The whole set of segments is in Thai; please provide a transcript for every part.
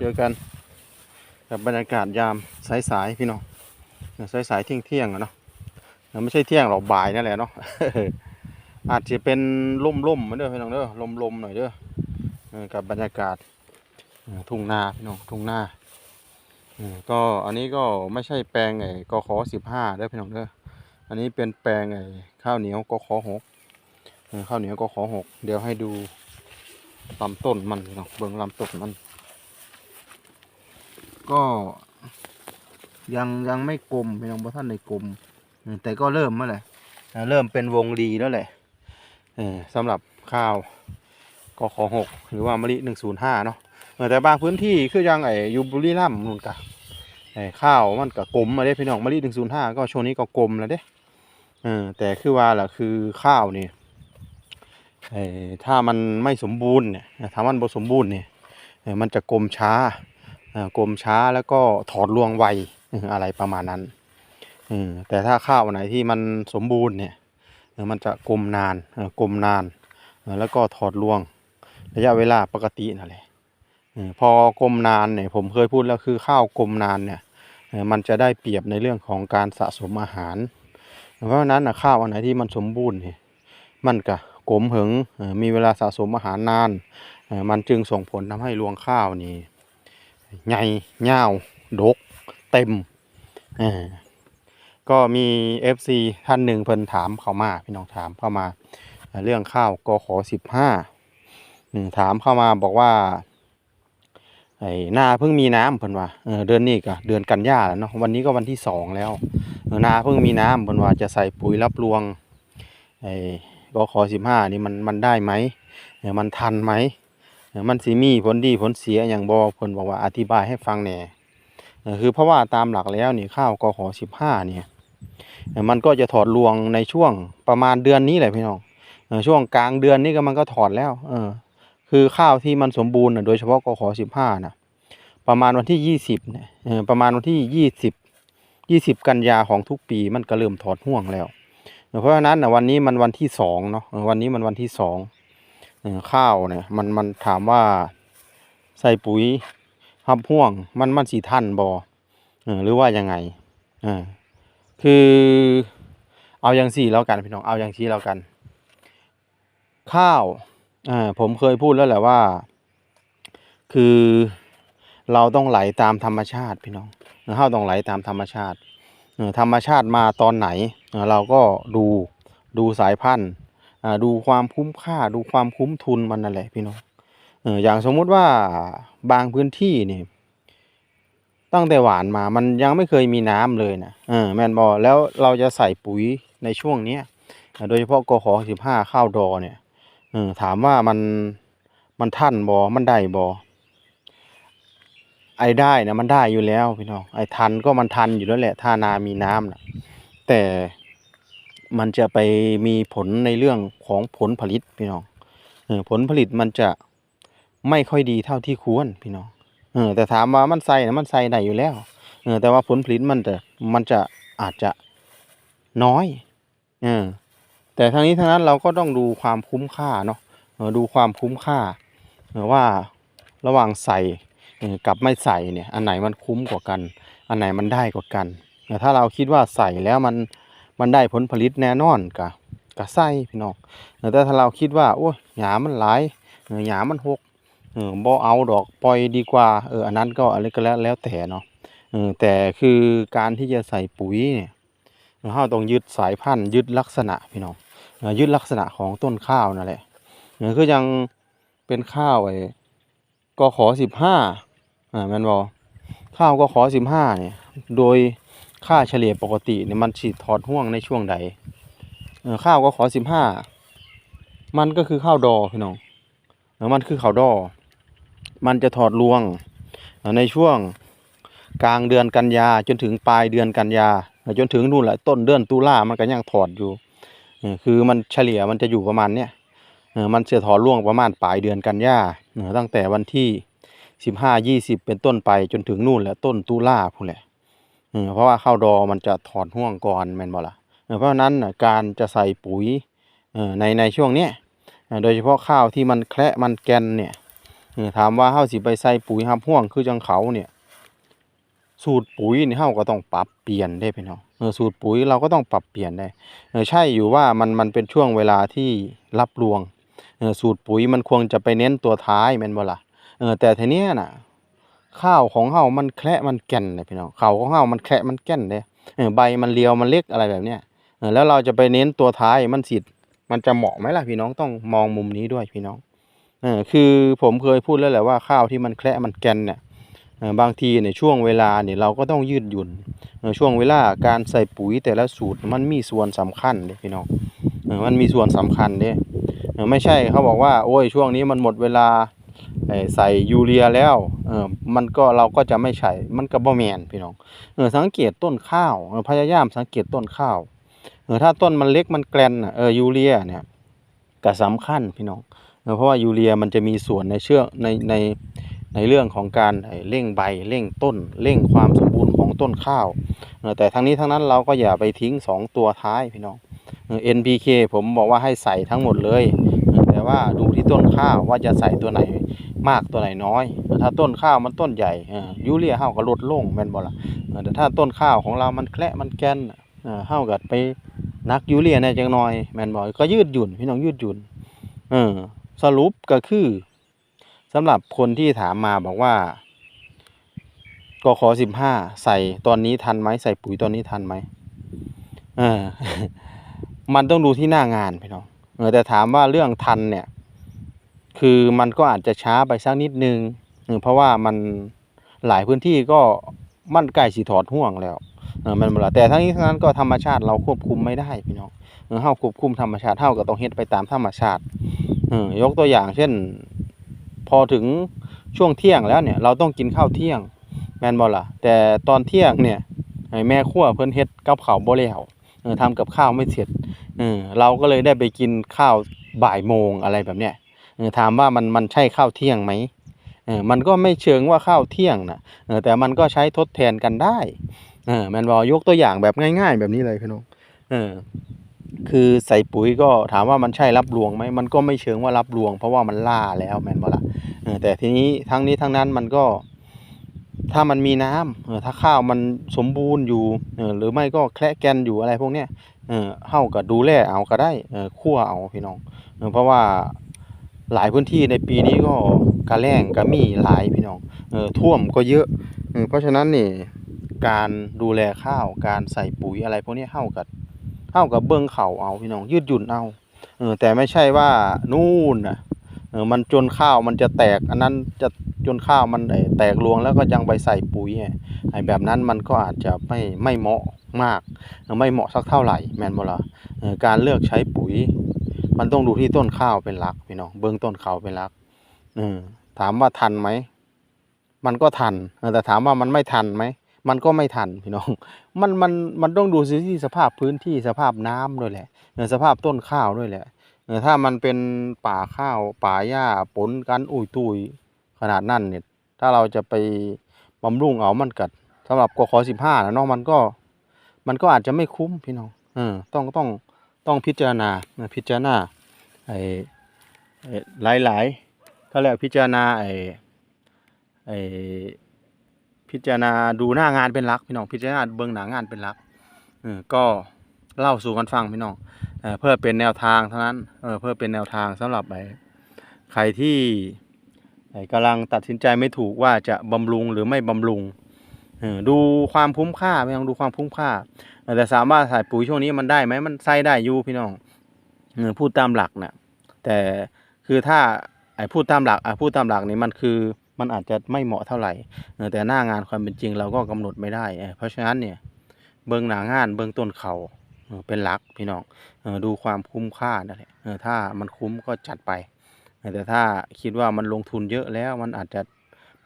เจอกันกับบรรยากาศยามสายๆพี่น้องสายๆเที่ยงเที่ยงอะเนาะเออไม่ใช่เที่ยงหรอกบ่ายนั่นแหละเนาะอาจจะเป็นล่มๆมมาเด้อพี่น้องเด้อลมๆหน่อยเด้อกับบรรยากาศทุ่งนาพี่น้องทุ่งนาก็อันนี้ก็ไม่ใช่แปลงไอ้กขอสิบห้าเด้อพี่น้องเด้ออันนี้เป็นแปลงไอ้ข้าวเหนียวกขหกเออข้าวเหนียวกขอหกเดี๋ยวให้ดูลำต้นมันพี่น้องเบิ่งลำต้นมัน ก็ยังยังไม่กลมพี่น้องบ่ท่านในกลมแต่ก็เริ่มเมื่อไหร่เริ่มเป็นวงรีแล้วแหละสำหรับข้าวกขอหกหรือว่ามะลิหนึ่งศูนย์ห้าเนาะเออแต่บางพื้นที่คือยังไอยูบุรีรัมนู่นกะไอข้าวมันก็กลมมาเด้พี่น้องมะลิหนึ่งศูนย์ห้าก็ช่วงนี้ก็กลมแล้วเด้อแต่คือว่าล่ะคือข้าวนี่ถ้ามันไม่สมบูรณ์เนี่ยถ้ามันบ่สมบูรณ์เนี่ยมันจะกลมช้า กลมช้าแล้วก็ถอดรวงไวอะไรประมาณนั้นแต่ถ้าข้าวไหนที่มันสมบูรณ์เนี่ยมันจะกลมนานกลมนาน แล้วก็ถอดรวงระยะเวลาปกตินั่นแหละเออพอกลมนานเนี่ยผมเคยพูดแล้วคือข้าวกลมนานเนี่ยมันจะได้เปรียบในเรื่องของการสะสมอาหาร เพราะฉะนั้นข้าวอันไหนที่มันสมบูรณ์เนี่ยมันก็กลมหึงมีเวลาสะสมอาหารนาน มันจึงส่งผลทำให้รวงข้าวนี่ ใหญ่ยาวดก เต็มเออก็มี FC ท่านหนึ่งเพิ่นถามเข้ามาพี่น้องถามเข้ามา เรื่องข้าวกขสิบห้าถามเข้ามาบอกว่าไอ้นาเพิ่งมีน้ำเพิ่นว่าเออเดือนนี้ก็เดือนกันยาแล้วเนาะวันนี้ก็วันที่สองแล้วนาเพิ่งมีน้ำเพิ่นว่าจะใส่ปุ๋ยรับรวงไอ้กขสิบห้านี่มันมันได้ไหมเออมันทันไหม มันสิมีผลดีผลเสียอย่างบอเพิ่นบอกว่าอธิบายให้ฟังแหน่เอ่อคือเพราะว่าตามหลักแล้วนี่ข้าวกขสิบห้าเนี่ยมันก็จะถอดรวงในช่วงประมาณเดือนนี้แหละพี่น้องช่วงกลางเดือนนี้ก็มันก็ถอดแล้ว เออ คือข้าวที่มันสมบูรณ์โดยเฉพาะกขสิบห้านะประมาณวันที่ยี่สิบเนี่ยประมาณวันที่ยี่สิบยี่สิบกันยาของทุกปีมันก็เริ่มถอดห่วงแล้ว เพราะฉะนั้นนะวันนี้มันวันที่สองเนาะวันนี้มันวันที่สอง ข้าวเนี่ยมันมันถามว่าใส่ปุ๋ยหับห่วง มันมันสีทันบอเอหรือว่ายังไงคือเอาอย่างสี่แล้วกันพี่น้องเอาอย่างที่แล้วกัน ข้าวผมเคยพูดแล้วแหละว่า คือเราต้องไหลตามธรรมชาติพี่น้องข้าวต้องไหลตามธรรมชาติธรรมชาติมาตอนไหน เราก็ดูดูสายพันธุ์ ดูความคุ้มค่าดูความคุ้มทุนมันนั่นแหละพี่น้องอย่างสมมุติว่าบางพื้นที่นี่ตั้งแต่หวานมามันยังไม่เคยมีน้ำเลยนะเออแม่นบอแล้วเราจะใส่ปุ๋ยในช่วงเนี้ยโดยเฉพาะกขอสิบห้าข้าวดอเนี่ยเออถามว่ามันมันทันบอมันได้บอไอ้ได้นะมันได้อยู่แล้วพี่น้องไอ้ทันก็มันทันอยู่แล้วแหละถ้านามีน้ำนะแต่ มันจะไปมีผลในเรื่องของผลผลิตพี่น้องผลผลิตมันจะไม่ค่อยดีเท่าที่ควรพี่น้องเออแต่ถามว่ามันใส่นะมันใส่ได้อยู่แล้วเออแต่ว่าผลผลิตมันจะมันจะอาจจะน้อยเออแต่ทั้งนี้ทั้งนั้นเราก็ต้องดูความคุ้มค่าเนาะดูความคุ้มค่าว่าระหว่างใส่กับไม่ใส่เนี่ยอันไหนมันคุ้มกว่ากัน อันไหนมันได้กว่ากัน ถ้าเราคิดว่าใส่แล้วมัน มันได้ผลผลิตแน่นอนกะกะไส้พี่น้องแต่ถ้าเราคิดว่าโอ้ยหยามันหลายหยามันหกเออบ่เอาดอกปล่อยดีกว่าเอออันนั้นก็อะไรก็แล้วแล้วแต่เนาะเออแต่คือการที่จะใส่ปุ๋ยเนี่ยเราต้องยึดสายพันธุ์ยึดลักษณะพี่น้องยึดลักษณะของต้นข้าวนั่นแหละเออคือยังเป็นข้าวไอ้กขอสิบห้าอ่าแมนบอข้าวกขอสิบห้าเนี่ยโดย ค่าเฉลี่ยปกติเนี่ยมันฉีดถอดห่วงในช่วงใดเออข้าวก็ขอสิบห้ามันก็คือข้าวดอพี่น้องเออมันคือข้าวดอ มันจะถอดรวงในช่วงกลางเดือนกันยาจนถึงปลายเดือนกันยาจนถึงนู่นแหละต้นเดือนตุลามันก็ยังถอดอยู่เออคือมันเฉลี่ยมันจะอยู่ประมาณเนี้ยเออมันจะถอดร่วงประมาณปลายเดือนกันยาเออตั้งแต่วันที่สิบห้ายี่สิบเป็นต้นไปจนถึงนู่นแหละต้นตุลาพูนแหละ เพราะว่าข้าวดอมันจะถอนห่วงก่อนแม่นบ่ละเพราะนั้นการจะใส่ปุ๋ยในในช่วงเนี้ยโดยเฉพาะข้าวที่มันแคระมันแกนเนี่ยถามว่าเฮาวสิไปใส่ปุ๋ยหับห่วงคือจังเขาเนี่ยสูตรปุ๋ยนี่เฮาก็ต้องปรับเปลี่ยนได้พี่น้องเออสูตรปุ๋ยเราก็ต้องปรับเปลี่ยนได้เออใช่อยู่ว่ามันมันเป็นช่วงเวลาที่รับรวงเออสูตรปุ๋ยมันควรจะไปเน้นตัวท้ายแม่นบ่ล่ะเออแต่ทีเนี้ยน่ะ ข้าวของเฮามันแคระมันแก่นเลยพี่น้องเขาของเฮามันแคระมันแก่นเด้เออใบมันเรียวมันเล็กอะไรแบบเนี้ยแล้วเราจะไปเน้นตัวท้ายมันสิมันจะเหมาะไหมล่ะพี่น้องต้องมองมุมนี้ด้วยพี่น้องเออคือผมเคยพูดแล้วแหละว่าข้าวที่มันแคระมันแก่นเนี่ยบางทีเนี่ยช่วงเวลาเนี่ยเราก็ต้องยืดหยุ่นช่วงเวลาการใส่ปุ๋ยแต่ละสูตรมันมีส่วนสำคัญเด้พี่น้องมันมีส่วนสำคัญเด้เออไม่ใช่เขาบอกว่า โอ้ยช่วงนี้มันหมดเวลา ใส่ยูเรียแล้วเออมันก็เราก็จะไม่ใช่มันก็บ่แมนพี่น้องเออสังเกตต้นข้าวเออพยายามสังเกตต้นข้าวเออถ้าต้นมันเล็กมันแกลนน่ะเออยูเรียเนี่ยก็สำคัญพี่น้องเออเพราะว่ายูเรียมันจะมีส่วนในเชื่อในในในเรื่องของการเร่งใบเร่งต้นเร่งความสมบูรณ์ของต้นข้าวเออแต่ทั้งนี้ทั้งนั้นเราก็อย่าไปทิ้ง 2 ตัวท้ายพี่น้องเออ NPK ผมบอกว่าให้ใส่ทั้งหมดเลย แต่ว่าดูที่ต้นข้าวว่าจะใส่ตัวไหน มากตัวไหนน้อยเอ่ถ้าต้นข้าวมันต้นใหญ่อ่อยูเรียเฮาก็ลดลงแม่นบ่ล่ะเอ่อแต่ถ้าต้นข้าวของเรามันแคละมันแกนเอ่อเฮาก็ไปนักยูเรียแน่จังน้อยแม่นบ่ก็ยืดหยุ่นพี่น้องยืดหยุ่นเออสรุปก็คือสำหรับคนที่ถามมาบอกว่ากขอสิบห้าใส่ตอนนี้ทันไหมใส่ปุ๋ยตอนนี้ทันไหมเออมันต้องดูที่หน้างานพี่น้องเออแต่ถามว่าเรื่องทันเนี่ย คือมันก็อาจจะช้าไปสักนิดนึงเพราะว่ามันหลายพื้นที่ก็มันใกล้สิถอดห่วงแล้วมันบ่ละแต่ทั้งนี้ทั้งนั้นก็ธรรมชาติเราควบคุมไม่ได้พี่น้องเออเฮาควบคุมธรรมชาติเฮาก็ต้องเฮ็ดไปตามธรรมชาติยกตัวอย่างเช่น พอถึงช่วงเที่ยงแล้วเนี่ย เราต้องกินข้าวเที่ยง แม่นบ่ล่ะแต่ตอนเที่ยงเนี่ยแม่ครัวเพิ่นเฮ็ดกับข้าวบ่แล้วทำกับข้าวไม่เสร็จเราก็เลยได้ไปกินข้าวบ่ายโมงอะไรแบบเนี้ย ถามว่ามันมันใช่ข้าวเที่ยงไหมเออมันก็ไม่เชิงว่าข้าวเที่ยงนะเออแต่มันก็ใช้ทดแทนกันได้เออแมนบ่ยกตัวอย่างแบบง่าย ๆ แบบนี้เลยพี่น้องเออคือใส่ปุ๋ยก็ถามว่ามันใช่รับรวงไหมมันก็ไม่เชิงว่ารับรวง เพราะว่ามันล่าแล้วแมนบ่ล่ะเออแต่ทีนี้ทั้งนี้ทั้งนั้นมันก็ ถ้ามันมีน้ำเออถ้าข้าวมันสมบูรณ์อยู่เออหรือไม่ก็แคละแกนอยู่อะไรพวกเนี้ยเออเฮาก็ดูแลเอาก็ได้เออคั่วเอาพี่น้องเพราะว่า หลายพื้นที่ในปีนี้ก็กระแล้งก็มีหลายพี่น้องเออท่วมก็เยอะเออเพราะฉะนั้นนี่การดูแลข้าวการใส่ปุ๋ยอะไรพวกนี้ยเฮาก็เฮาก็เบิ่งเข่าเอาพี่น้องยืดหยุ่นเอาเออแต่ไม่ใช่ว่านู่นน่ะเออมันจนข้าวมันจะแตก อันนั้นจะจนข้าวมันแตกรวงแล้วก็ยังไปใส่ปุ๋ยไอ้แบบนั้นมันก็อาจจะไม่ไม่เหมาะมาก ไม่เหมาะสักเท่าไหร่แม่นบ่ล่ะเออการเลือกใช้ปุ๋ย มันต้องดูที่ต้นข้าวเป็นหลักพี่น้องเบื้องต้นข้าวเป็นหลักออถามว่าทันไหมมันก็ทันแต่ถามว่ามันไม่ทันไหมมันก็ไม่ทันพี่น้อง มันมันมันต้องดูที่สภาพพื้นที่สภาพน้ำด้วยแหละเออสภาพต้นข้าวด้วยแหละเออถ้ามันเป็นป่าข้าวป่าหญ้าปนกันอุ้ยตุยขนาดนั้นเนี่ย ถ้าเราจะไปบำรุงเอามันกัดสำหรับกขสิบห้านะเนาะมันก็มันก็อาจจะไม่คุ้มพี่น้องเออต้องต้องต้องพิจารณาพิจารณา ไอ้หลายหลายๆเขาเรียกพิจารณาไอ้ไอ้พิจารณาดูหน้างานเป็นหลักพี่น้องพิจารณาเบื้องหน้างานเป็นหลักเออก็เล่าสู่กันฟังพี่น้องเออเพื่อเป็นแนวทางเท่านั้นเออเพื่อเป็นแนวทางสำหรับไอ้ใครที่ไอ้กำลังตัดสินใจไม่ถูกว่าจะบำรุงหรือไม่บำรุงเออดูความคุ้มค่าไม่ต้องดูความคุ้มค่าแต่สามารถใส่ปุ๋ยช่วงนี้มันได้ไหมมันใส่ได้อยู่พี่น้อง พูดตามหลักนะแต่คือถ้าไอ้พูดตามหลักอะพูดตามหลักนี่มันคือมันอาจจะไม่เหมาะเท่าไหร่แต่หน้างานความเป็นจริงเราก็กำหนดไม่ได้ เพราะฉะนั้นเนี่ยเบื้องหน้างานเบื้องต้นเขาเป็นหลักพี่น้องดูความคุ้มค่านั่นแหละถ้ามันคุ้มก็จัดไป แต่ถ้าคิดว่ามันลงทุนเยอะแล้วมันอาจจะ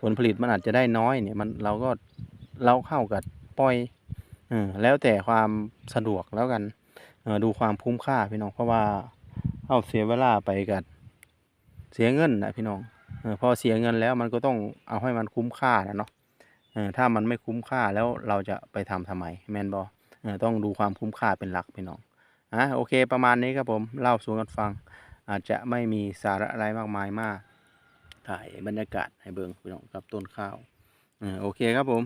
ผลผลิตมันอาจจะได้น้อยเนี่ยมันเราก็เราเข้ากับปล่อยแล้วแต่ความสะดวกแล้วกัน ดูความคุ้มค่าพี่น้องเพราะว่าเอาเสียเวลาไปกับเสียเงินนะพี่น้องอพอเสียเงินแล้วมันก็ต้องเอาให้มันคุ้มค่านะเนาะถ้ามันไม่คุ้มค่าแล้วเราจะไปทำทำไมแมนบอต้องดูความคุ้มค่าเป็นหลักพี่น้องอะโอเคประมาณนี้ครับผมเล่าสู่กันฟัง อาจจะไม่มีสาระอะไรมากมายมากถ่ายบรรยากาศให้เบิ่งพี่น้องกับต้นข้าวอโอเคครับผม